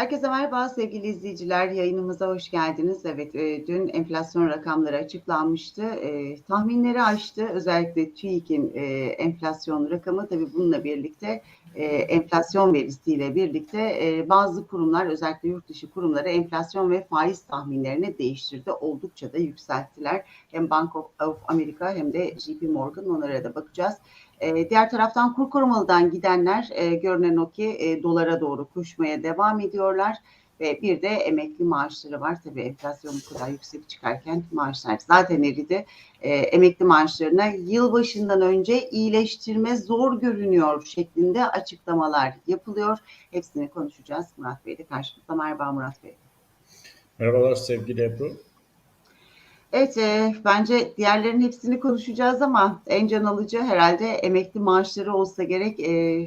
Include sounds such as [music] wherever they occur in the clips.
Herkese merhaba sevgili izleyiciler. Yayınımıza hoş geldiniz. Evet, e, dün enflasyon rakamları açıklanmıştı. E, tahminleri aştı. Özellikle TÜİK'in e, enflasyon rakamı tabii bununla birlikte e, enflasyon verisiyle birlikte e, bazı kurumlar özellikle yurt dışı kurumları enflasyon ve faiz tahminlerini değiştirdi. Oldukça da yükselttiler. Hem Bank of, America hem de JP Morgan onlara da bakacağız. E, diğer taraftan kur korumalıdan gidenler e, görünen o ki e, dolara doğru koşmaya devam ediyorlar. Ve bir de emekli maaşları var. Tabii enflasyon bu kadar yüksek çıkarken maaşlar zaten eridi. E, emekli maaşlarına yılbaşından önce iyileştirme zor görünüyor şeklinde açıklamalar yapılıyor. Hepsini konuşacağız. Murat Bey de karşımızda. Merhaba Murat Bey. Merhabalar sevgili Ebru. Evet, e, bence diğerlerin hepsini konuşacağız ama en can alıcı herhalde emekli maaşları olsa gerek. E,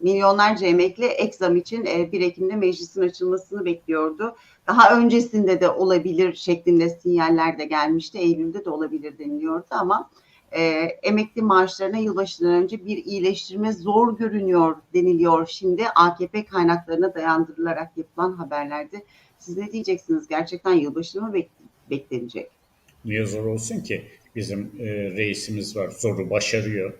milyonlarca emekli eksam için e, 1 Ekim'de meclisin açılmasını bekliyordu. Daha öncesinde de olabilir şeklinde sinyaller de gelmişti. Eylül'de de olabilir deniliyordu ama e, emekli maaşlarına yılbaşından önce bir iyileştirme zor görünüyor deniliyor. Şimdi AKP kaynaklarına dayandırılarak yapılan haberlerde. Siz ne diyeceksiniz? Gerçekten yılbaşını mı bek beklenecek? Zor olsun ki? Bizim e, reisimiz var, zoru başarıyor.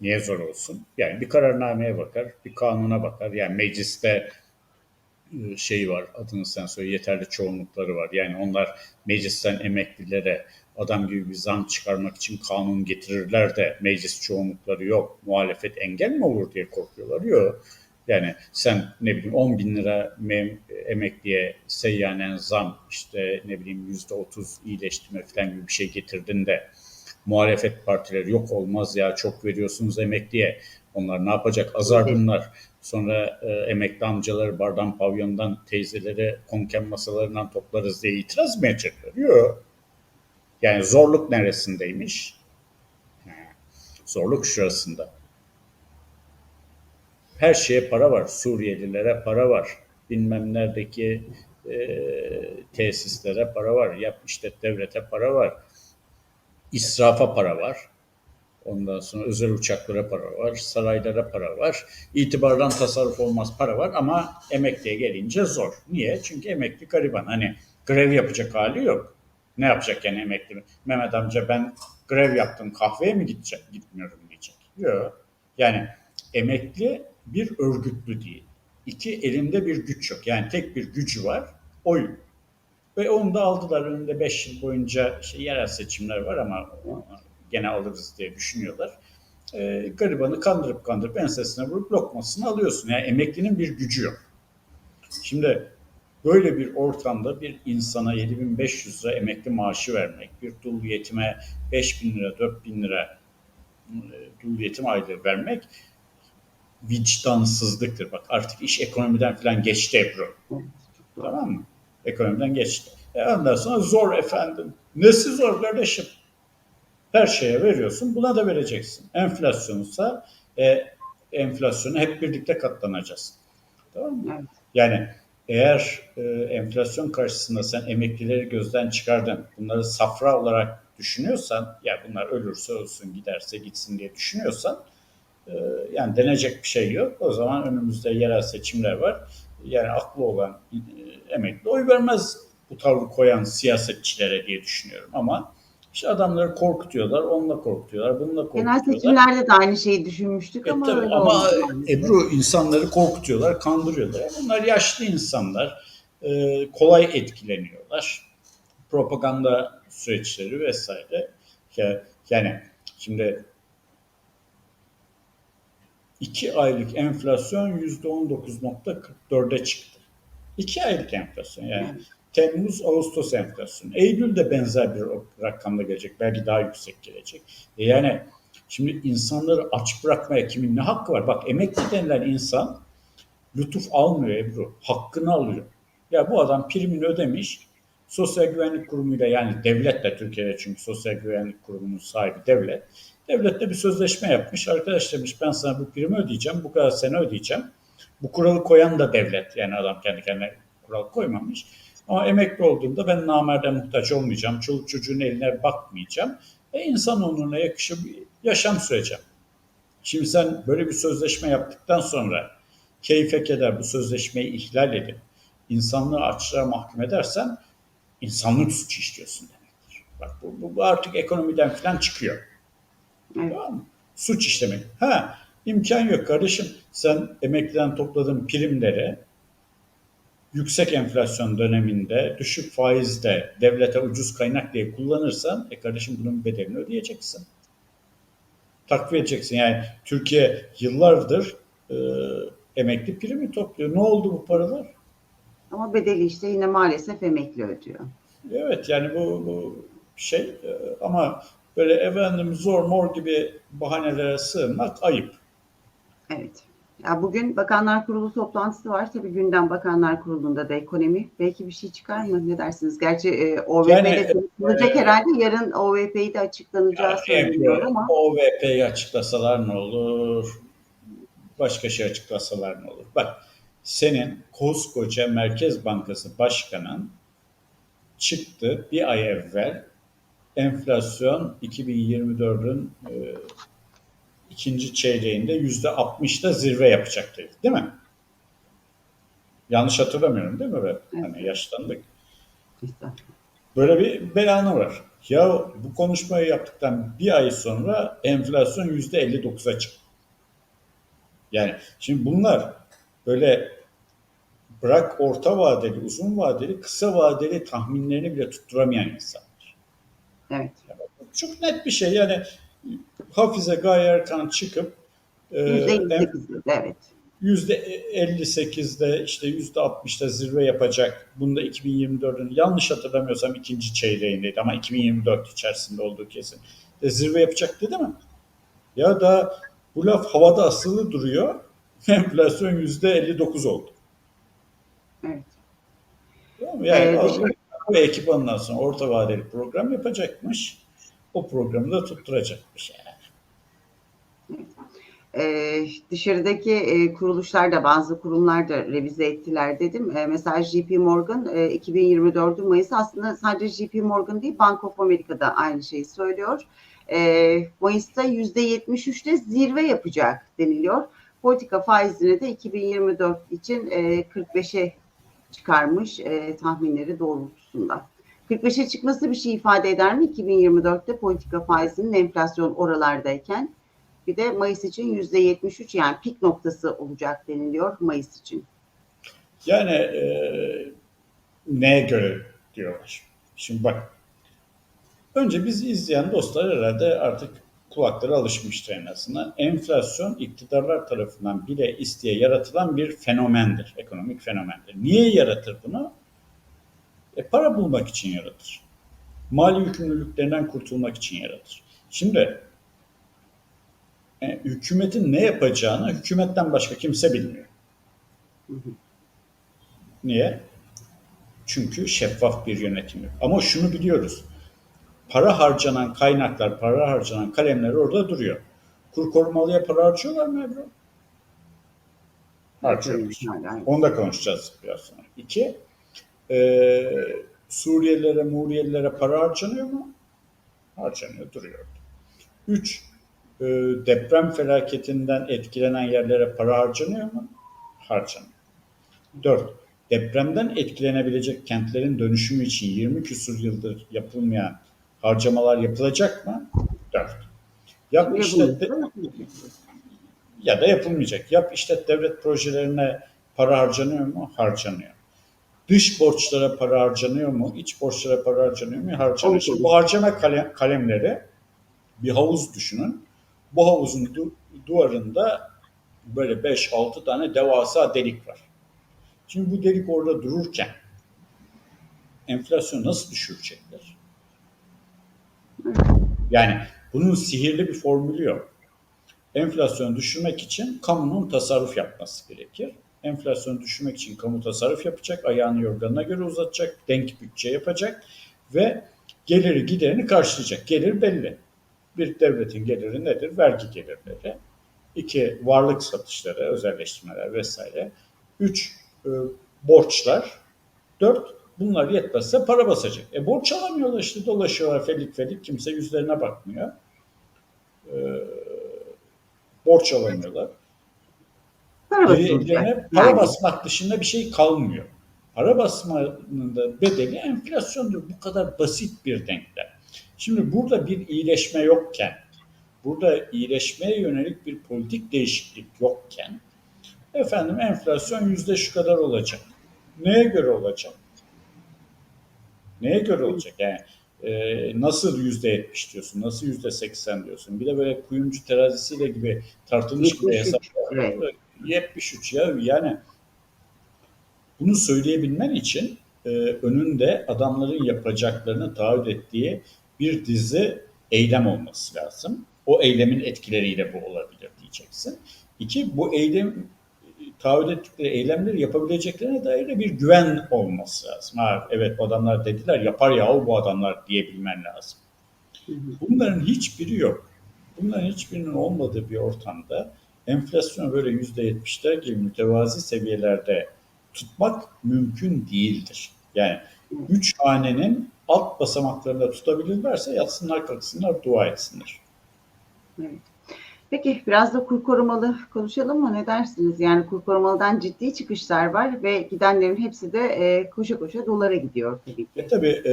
Niye zor olsun? Yani bir kararnameye bakar, bir kanuna bakar. Yani mecliste e, şey var, adını sen söyle, yeterli çoğunlukları var. Yani onlar meclisten emeklilere adam gibi bir zam çıkarmak için kanun getirirler de meclis çoğunlukları yok, muhalefet engel mi olur diye korkuyorlar. Yok. Yani sen ne bileyim 10 bin lira emekliye seyyanen zam işte ne bileyim yüzde otuz iyileştirme falan gibi bir şey getirdin de muhalefet partileri yok olmaz ya çok veriyorsunuz emekliye. Onlar ne yapacak? Azar bunlar. Sonra e, emekli amcaları bardan pavyondan teyzeleri konken masalarından toplarız diye itiraz mı edecekler? Yok. Yani zorluk neresindeymiş? Zorluk şurasında. Her şeye para var. Suriyelilere para var. Bilmem neredeki e, tesislere para var. Yap işte devlete para var. İsrafa para var. Ondan sonra özel uçaklara para var, saraylara para var. İtibardan tasarruf olmaz para var ama emekliye gelince zor. Niye? Çünkü emekli gariban. Hani grev yapacak hali yok. Ne yapacak yani emekli? Mehmet amca ben grev yaptım kahveye mi gidecek? Gitmiyorum diyecek. Yok. Yani emekli bir örgütlü değil. İki elinde bir güç yok. Yani tek bir gücü var. Oy. Ve onu da aldılar. Önünde beş yıl boyunca şey, yerel seçimler var ama gene alırız diye düşünüyorlar. E, garibanı kandırıp kandırıp ensesine vurup lokmasını alıyorsun. Yani emeklinin bir gücü yok. Şimdi böyle bir ortamda bir insana 7500 lira emekli maaşı vermek, bir dul yetime 5000 lira, 4000 lira dul yetim aylığı vermek vicdansızlıktır. Bak artık iş ekonomiden falan geçti Ebru. Tamam mı? Ekonomiden geçti. E ondan sonra zor efendim. Nesi zor kardeşim? Her şeye veriyorsun. Buna da vereceksin. Enflasyonsa e, enflasyonu hep birlikte katlanacağız. Tamam mı? Evet. Yani eğer e, enflasyon karşısında sen emeklileri gözden çıkardın, bunları safra olarak düşünüyorsan, ya bunlar ölürse ölsün, giderse gitsin diye düşünüyorsan, yani denecek bir şey yok. O zaman önümüzde yerel seçimler var. Yani aklı olan e, emekli oy vermez bu tavrı koyan siyasetçilere diye düşünüyorum. Ama işte adamları korkutuyorlar, onunla korkutuyorlar, bununla korkutuyorlar. Genel seçimlerde de aynı şeyi düşünmüştük e, ama tabii, öyle ama. Ebru insanları korkutuyorlar, kandırıyorlar. Bunlar yaşlı insanlar, e, kolay etkileniyorlar. Propaganda süreçleri vesaire. Yani şimdi iki aylık enflasyon yüzde 19.44'e çıktı. İki aylık enflasyon yani. Evet. Temmuz, Ağustos enflasyonu. Eylül'de benzer bir rakamda gelecek. Belki daha yüksek gelecek. E yani şimdi insanları aç bırakmaya kimin ne hakkı var? Bak emekli denilen insan lütuf almıyor Ebru. Hakkını alıyor. Ya bu adam primini ödemiş. Sosyal Güvenlik Kurumu'yla yani devletle Türkiye'de çünkü Sosyal Güvenlik Kurumu'nun sahibi devlet. Devletle bir sözleşme yapmış. Arkadaş demiş ben sana bu primi ödeyeceğim. Bu kadar sene ödeyeceğim. Bu kuralı koyan da devlet. Yani adam kendi kendine kural koymamış. Ama emekli olduğumda ben namerde muhtaç olmayacağım. Çoluk çocuğun eline bakmayacağım. E insan onuruna yakışır bir yaşam süreceğim. Şimdi sen böyle bir sözleşme yaptıktan sonra keyfe keder bu sözleşmeyi ihlal edip insanlığı açlığa mahkum edersen insanlık suçu işliyorsun demektir. Bak bu, bu, bu artık ekonomiden falan çıkıyor. Evet. Tamam mı? Suç işlemek. Ha imkan yok kardeşim. Sen emekliden topladığın primleri yüksek enflasyon döneminde düşük faizde devlete ucuz kaynak diye kullanırsan e kardeşim bunun bedelini ödeyeceksin. Takviye edeceksin. Yani Türkiye yıllardır e, emekli primi topluyor. Ne oldu bu paralar? Ama bedeli işte yine maalesef emekli ödüyor. Evet yani bu, bu şey e, ama böyle efendim zor mor gibi bahanelere sığınmak ayıp. Evet. Ya bugün Bakanlar Kurulu toplantısı var. Tabii gündem Bakanlar Kurulu'nda da ekonomi. Belki bir şey çıkar mı? Ne dersiniz? Gerçi e, OVP'de Yani, konuşulacak e, herhalde. Yarın OVP'yi de açıklanacağı söyleniyor ama. OVP'yi açıklasalar ne olur? Başka şey açıklasalar ne olur? Bak senin koskoca Merkez Bankası Başkanı'nın çıktı bir ay evvel enflasyon 2024'ün e, ikinci çeyreğinde yüzde 60'da zirve yapacak dedi. Değil mi? Yanlış hatırlamıyorum değil mi? Ben? Hani yaşlandık. Böyle bir beyanı var. Ya bu konuşmayı yaptıktan bir ay sonra enflasyon yüzde 59'a çıktı. Yani şimdi bunlar böyle bırak orta vadeli, uzun vadeli, kısa vadeli tahminlerini bile tutturamayan insanlar. Evet. Çok net bir şey yani Hafize Gaye Erkan çıkıp e, %58'de evet. %58'de işte %60'da zirve yapacak. Bunda 2024'ün yanlış hatırlamıyorsam ikinci çeyreğindeydi ama 2024 içerisinde olduğu kesin. De zirve yapacak dedi mi? Ya da bu laf havada asılı duruyor. [laughs] Enflasyon %59 oldu. Evet. Tamam? Yani Ee, bu ekip ondan sonra orta vadeli program yapacakmış. O programı da tutturacakmış yani. Ee, dışarıdaki e, kuruluşlar da bazı kurumlar da revize ettiler dedim. E, mesela JP Morgan e, 2024'ün Mayıs aslında sadece JP Morgan değil Bank of America'da aynı şeyi söylüyor. E, Mayıs'ta %73'te zirve yapacak deniliyor. Politika faizini de 2024 için e, 45'e çıkarmış e, tahminleri doğrultusunda. 45'e çıkması bir şey ifade eder mi 2024'te politika faizinin enflasyon oralardayken? Bir de Mayıs için yüzde 73 yani pik noktası olacak deniliyor Mayıs için. Yani e, neye göre diyorlar. Şimdi bak. Önce bizi izleyen dostlar herhalde artık kulakları alışmıştır en azından. Enflasyon iktidarlar tarafından bile isteye yaratılan bir fenomendir. Ekonomik fenomendir. Niye yaratır bunu? E, para bulmak için yaratır. Mali yükümlülüklerinden kurtulmak için yaratır. Şimdi e, hükümetin ne yapacağını hükümetten başka kimse bilmiyor. Niye? Çünkü şeffaf bir yönetim yok. Ama şunu biliyoruz. Para harcanan kaynaklar, para harcanan kalemler orada duruyor. Kur korumalıya para harcıyorlar mı Ebru? Harcıyorlar. Yani, Onu da konuşacağız biraz sonra. İki, e, Suriyelilere, Muriyelilere para harcanıyor mu? Harcanıyor, duruyor. Üç, e, deprem felaketinden etkilenen yerlere para harcanıyor mu? Harcanıyor. Dört, depremden etkilenebilecek kentlerin dönüşümü için 20 küsur yıldır yapılmayan harcamalar yapılacak mı? Dört. Yap işlet, ya da yapılmayacak. Yap işlet devlet projelerine para harcanıyor mu? Harcanıyor. Dış borçlara para harcanıyor mu? İç borçlara para harcanıyor mu? Harcanıyor. Şimdi bu harcama kalem, kalemleri bir havuz düşünün. Bu havuzun du- duvarında böyle 5-6 tane devasa delik var. Şimdi bu delik orada dururken enflasyon nasıl düşürecekler? Yani bunun sihirli bir formülü yok. Enflasyonu düşürmek için kamunun tasarruf yapması gerekir. Enflasyonu düşürmek için kamu tasarruf yapacak, ayağını yorganına göre uzatacak, denk bütçe yapacak ve geliri giderini karşılayacak. Gelir belli. Bir devletin geliri nedir? Vergi gelirleri. İki, varlık satışları, özelleştirmeler vesaire. Üç, e, borçlar. Dört, bunlar yetmezse para basacak. E borç alamıyorlar işte dolaşıyorlar felik felik kimse yüzlerine bakmıyor. E, borç alamıyorlar. Para. Birilerine para Yani. basmak dışında bir şey kalmıyor. Para basmanın da bedeli enflasyondur. Bu kadar basit bir denklem. Şimdi burada bir iyileşme yokken, burada iyileşmeye yönelik bir politik değişiklik yokken, efendim enflasyon yüzde şu kadar olacak. Neye göre olacak? Neye göre olacak? Yani e, nasıl yüzde yetmiş diyorsun, nasıl yüzde seksen diyorsun? Bir de böyle kuyumcu terazisiyle gibi tartılmış 73, hesap. evet. 73 ya yani bunu söyleyebilmen için e, önünde adamların yapacaklarını taahhüt ettiği bir dizi eylem olması lazım. O eylemin etkileriyle bu olabilir diyeceksin. İki, bu eylem taahhüt ettikleri eylemleri yapabileceklerine dair de bir güven olması lazım. Ha, evet bu adamlar dediler yapar yahu bu adamlar diyebilmen lazım. Bunların hiçbiri yok. Bunların hiçbirinin olmadığı bir ortamda enflasyonu böyle yüzde yetmişler gibi mütevazi seviyelerde tutmak mümkün değildir. Yani üç hanenin alt basamaklarında tutabilirlerse yatsınlar kalksınlar dua etsinler. Evet. Peki biraz da kur korumalı konuşalım mı? Ne dersiniz? Yani kur korumalıdan ciddi çıkışlar var ve gidenlerin hepsi de e, koşa koşa dolara gidiyor tabii ki. E tabii e,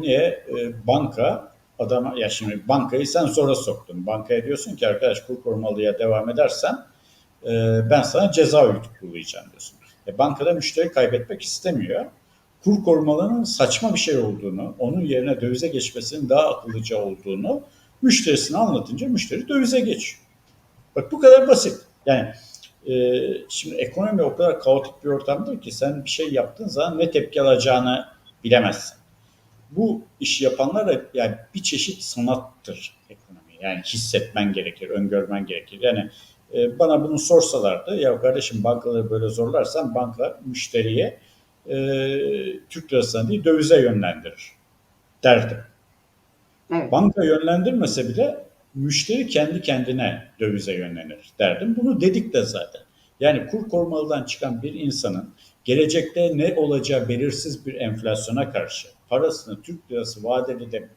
niye? E, banka adama ya şimdi bankayı sen zora soktun. Bankaya diyorsun ki arkadaş kur korumalıya devam edersen e, ben sana ceza uygulayacağım diyorsun. E, bankada müşteri kaybetmek istemiyor. Kur korumalının saçma bir şey olduğunu, onun yerine dövize geçmesinin daha akıllıca olduğunu müşterisine anlatınca müşteri dövize geçiyor. Bak bu kadar basit. Yani e, şimdi ekonomi o kadar kaotik bir ortamdır ki sen bir şey yaptığın zaman ne tepki alacağını bilemezsin. Bu işi yapanlar da yani bir çeşit sanattır ekonomi. Yani hissetmen gerekir, öngörmen gerekir. Yani e, bana bunu sorsalardı ya kardeşim bankaları böyle zorlarsan banka müşteriye e, Türk lirasına değil dövize yönlendirir derdim. Evet. Banka yönlendirmese bile müşteri kendi kendine dövize yönlenir derdim. Bunu dedik de zaten. Yani kur korumalıdan çıkan bir insanın gelecekte ne olacağı belirsiz bir enflasyona karşı parasını Türk lirası vadeli de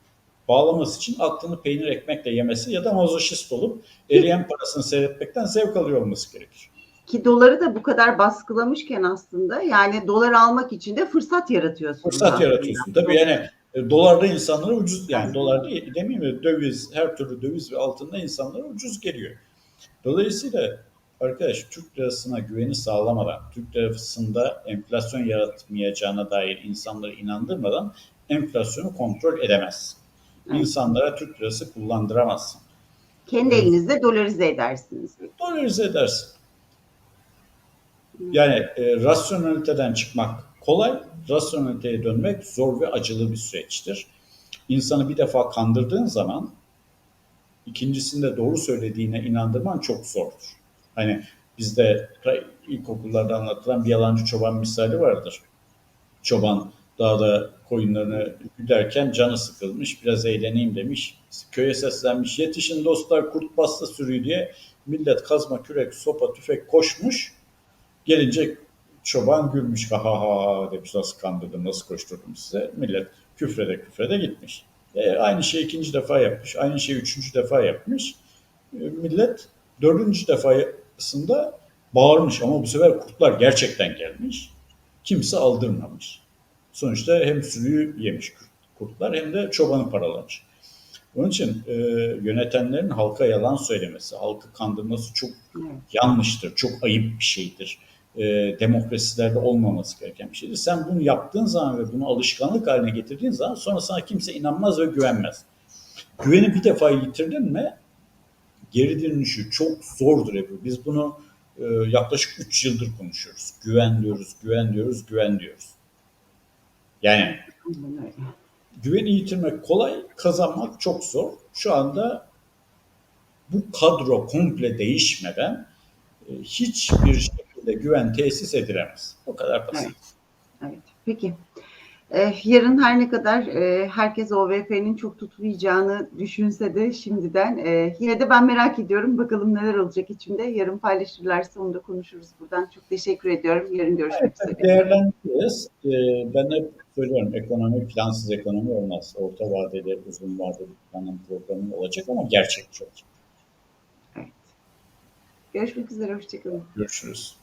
bağlaması için aklını peynir ekmekle yemesi ya da mazoşist olup eriyen parasını seyretmekten zevk alıyor olması gerekir. Ki doları da bu kadar baskılamışken aslında yani dolar almak için de fırsat yaratıyorsunuz. Fırsat aslında. yaratıyorsun. Tabii yani e, dolarda insanlara ucuz yani dolar değil demeyeyim mi döviz her türlü döviz ve altında insanlara ucuz geliyor. Dolayısıyla arkadaş Türk lirasına güveni sağlamadan, Türk lirasında enflasyon yaratmayacağına dair insanları inandırmadan enflasyonu kontrol edemezsin. Evet. İnsanlara Türk lirası kullandıramazsın. Kendi elinizde dolarize edersiniz. Dolarize edersin. Yani e, rasyoneliteden çıkmak kolay, rasyoneliteye dönmek zor ve acılı bir süreçtir. İnsanı bir defa kandırdığın zaman ikincisinde doğru söylediğine inandırman çok zordur. Hani bizde ilkokullarda anlatılan bir yalancı çoban misali vardır. Çoban dağda koyunlarını güderken canı sıkılmış, biraz eğleneyim demiş. Köye seslenmiş, yetişin dostlar kurt bastı sürüyü diye millet kazma, kürek, sopa, tüfek koşmuş. Gelince çoban gülmüş, ha ha ha demiş nasıl kandırdım, nasıl koşturdum size. Millet küfrede küfrede gitmiş. E, aynı şeyi ikinci defa yapmış, aynı şeyi üçüncü defa yapmış. E, millet dördüncü defasında bağırmış ama bu sefer kurtlar gerçekten gelmiş. Kimse aldırmamış. Sonuçta hem sürüyü yemiş kurtlar hem de çobanı paralamış. Onun için e, yönetenlerin halka yalan söylemesi, halkı kandırması çok yanlıştır, çok ayıp bir şeydir. E, demokrasilerde olmaması gereken bir şeydir. Sen bunu yaptığın zaman ve bunu alışkanlık haline getirdiğin zaman sonra sana kimse inanmaz ve güvenmez. Güveni bir defa yitirdin mi geri dönüşü çok zordur Ebru. Biz bunu e, yaklaşık 3 yıldır konuşuyoruz. Güven diyoruz, güven diyoruz, güven diyoruz. Yani güveni yitirmek kolay, kazanmak çok zor. Şu anda bu kadro komple değişmeden e, hiçbir şekilde güven tesis edilemez. O kadar basit. Evet. Evet. Peki. Ee, yarın her ne kadar e, herkes OVP'nin çok tutmayacağını düşünse de şimdiden e, yine de ben merak ediyorum. Bakalım neler olacak içinde. Yarın paylaşırlarsa onu da konuşuruz buradan. Çok teşekkür ediyorum. Yarın görüşmek üzere. Değerlendiririz. Ee, ben hep söylüyorum ekonomi plansız ekonomi olmaz. Orta vadeli, uzun vadeli planın programı olacak ama gerçekçi olacak. Görüşmek üzere. Hoşçakalın. Görüşürüz.